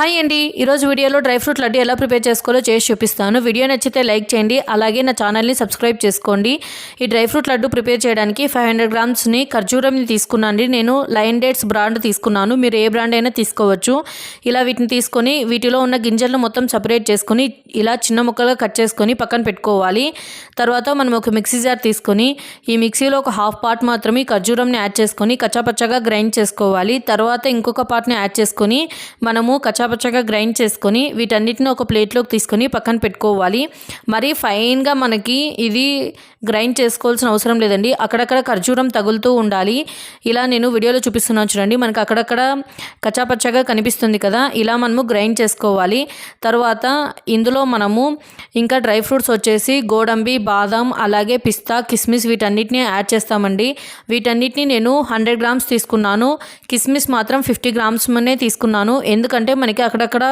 Hi అండి. ఈరోజు వీడియోలో డ్రై ఫ్రూట్ లడ్డు ఎలా ప్రిపేర్ చేసుకోవాలో చేసి చూపిస్తాను. వీడియో నచ్చితే లైక్ చేయండి. అలాగే నా ఛానల్ని సబ్స్క్రైబ్ చేసుకోండి. ఈ డ్రై ఫ్రూట్ లడ్డు ప్రిపేర్ చేయడానికి ఫైవ్ హండ్రెడ్ గ్రామ్స్ని ఖర్జూరంని తీసుకున్నాను నేను లైన్ డేట్స్ బ్రాండ్ తీసుకున్నాను. మీరు ఏ బ్రాండ్ అయినా తీసుకోవచ్చు. ఇలా వీటిని తీసుకొని వీటిలో ఉన్న గింజలను మొత్తం సపరేట్ చేసుకొని ఇలా చిన్న ముక్కలుగా కట్ చేసుకొని పక్కన పెట్టుకోవాలి. తర్వాత మనం ఒక మిక్సీ జార్ తీసుకొని ఈ మిక్సీలో ఒక హాఫ్ పార్ట్ మాత్రమే ఖర్జూరంని యాడ్ చేసుకొని కచ్చాపచ్చగా గ్రైండ్ చేసుకోవాలి. తర్వాత ఇంకొక పార్ట్ని యాడ్ చేసుకొని మనము కచ్చా కచ్చాపచ్చగా గ్రైండ్ చేసుకొని వీటన్నిటిని ఒక ప్లేట్లోకి తీసుకొని పక్కన పెట్టుకోవాలి. మరీ ఫైన్గా మనకి ఇది గ్రైండ్ చేసుకోవాల్సిన అవసరం లేదండి. అక్కడక్కడ ఖర్జూరం తగులుతూ ఉండాలి. ఇలా నేను వీడియోలో చూపిస్తున్నాను చూడండి. మనకు అక్కడక్కడ కచ్చాపచ్చగా కనిపిస్తుంది కదా. ఇలా మనము గ్రైండ్ చేసుకోవాలి. తర్వాత ఇందులో మనము ఇంకా డ్రై ఫ్రూట్స్ వచ్చేసి గోడంబి బాదం అలాగే పిస్తా కిస్మిస్ వీటన్నిటిని యాడ్ చేస్తామండి. వీటన్నిటిని నేను హండ్రెడ్ గ్రామ్స్ తీసుకున్నాను. కిస్మిస్ మాత్రం ఫిఫ్టీ గ్రామ్స్ తీసుకున్నాను. ఎందుకంటే మన మనకి అక్కడక్కడ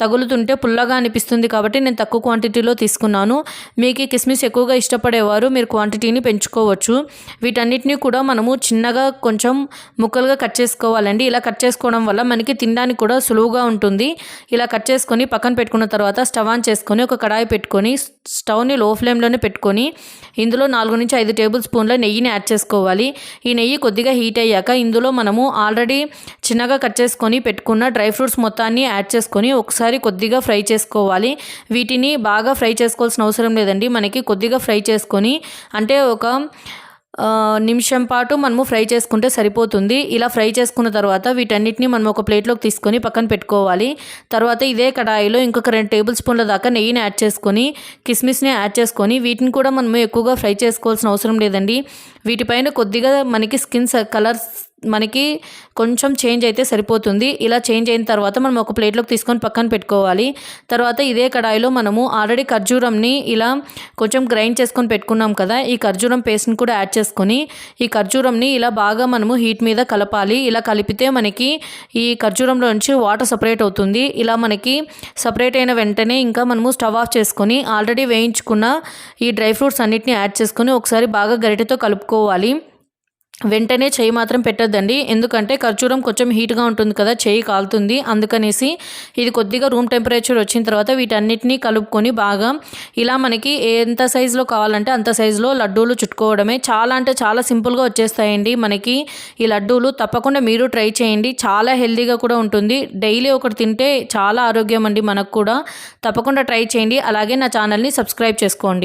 తగులుతుంటే పుల్లగా అనిపిస్తుంది కాబట్టి నేను తక్కువ క్వాంటిటీలో తీసుకున్నాను. మీకు కిస్మిస్ ఎక్కువగా ఇష్టపడేవారు మీరు క్వాంటిటీని పెంచుకోవచ్చు. వీటన్నిటిని కూడా మనము చిన్నగా కొంచెం ముక్కలుగా కట్ చేసుకోవాలండి. ఇలా కట్ చేసుకోవడం వల్ల మనకి తినడానికి కూడా సులువుగా ఉంటుంది. ఇలా కట్ చేసుకొని పక్కన పెట్టుకున్న తర్వాత స్టవ్ ఆన్ చేసుకొని ఒక కడాయి పెట్టుకొని స్టవ్ని లో ఫ్లేమ్లోనే పెట్టుకొని ఇందులో నాలుగు నుంచి ఐదు టేబుల్ స్పూన్ల నెయ్యిని యాడ్ చేసుకోవాలి. ఈ నెయ్యి కొద్దిగా హీట్ అయ్యాక ఇందులో మనము ఆల్రెడీ చిన్నగా కట్ చేసుకొని పెట్టుకున్న డ్రై ఫ్రూట్స్ మొత్తాన్ని యాడ్ చేసుకొని ఒకసారి కొద్దిగా ఫ్రై చేసుకోవాలి. వీటిని బాగా ఫ్రై చేసుకోవాల్సిన అవసరం లేదండి. మనకి కొద్దిగా ఫ్రై చేసుకొని అంటే ఒక నిమిషం పాటు మనము ఫ్రై చేసుకుంటే సరిపోతుంది. ఇలా ఫ్రై చేసుకున్న తర్వాత వీటన్నిటిని మనం ఒక ప్లేట్లోకి తీసుకొని పక్కన పెట్టుకోవాలి. తర్వాత ఇదే కడాయిలో ఇంకొక రెండు టేబుల్ స్పూన్ల దాకా నెయ్యిని యాడ్ చేసుకొని కిస్మిస్ని యాడ్ చేసుకొని వీటిని కూడా మనము ఎక్కువగా ఫ్రై చేసుకోవాల్సిన అవసరం లేదండి. వీటిపైన కొద్దిగా మనకి స్కిన్ కలర్స్ మనకి కొంచెం చేంజ్ అయితే సరిపోతుంది. ఇలా చేంజ్ అయిన తర్వాత మనం ఒక ప్లేట్లోకి తీసుకొని పక్కన పెట్టుకోవాలి. తర్వాత ఇదే కడాయిలో మనము ఆల్రెడీ ఖర్జూరంని ఇలా కొంచెం గ్రైండ్ చేసుకొని పెట్టుకున్నాం కదా ఈ ఖర్జూరం పేస్ట్ని కూడా యాడ్ చేసుకొని ఈ ఖర్జూరంని ఇలా బాగా మనము హీట్ మీద కలపాలి. ఇలా కలిపితే మనకి ఈ ఖర్జూరంలో నుంచి వాటర్ సపరేట్ అవుతుంది. ఇలా మనకి సపరేట్ అయిన వెంటనే ఇంకా మనము స్టవ్ ఆఫ్ చేసుకొని ఆల్రెడీ వేయించుకున్న ఈ డ్రై ఫ్రూట్స్ అన్నిటిని యాడ్ చేసుకొని ఒకసారి బాగా గరిటెతో కలుపుకోవాలి. వెంటనే చేయి మాత్రం పెట్టద్దండి. ఎందుకంటే ఖర్చూరం కొంచెం హీట్గా ఉంటుంది కదా చేయి కాలుతుంది. అందుకనేసి ఇది కొద్దిగా రూమ్ టెంపరేచర్ వచ్చిన తర్వాత వీటన్నిటిని కలుపుకొని బాగా ఇలా మనకి ఎంత సైజులో కావాలంటే అంత సైజులో లడ్డూలు చుట్టుకోవడమే. చాలా అంటే చాలా సింపుల్గా వచ్చేస్తాయండి మనకి ఈ లడ్డూలు. తప్పకుండా మీరు ట్రై చేయండి. చాలా హెల్తీగా కూడా ఉంటుంది. డైలీ ఒకటి తింటే చాలా ఆరోగ్యం అండి మనకు కూడా. తప్పకుండా ట్రై చేయండి. అలాగే నా ఛానల్ని సబ్స్క్రైబ్ చేసుకోండి.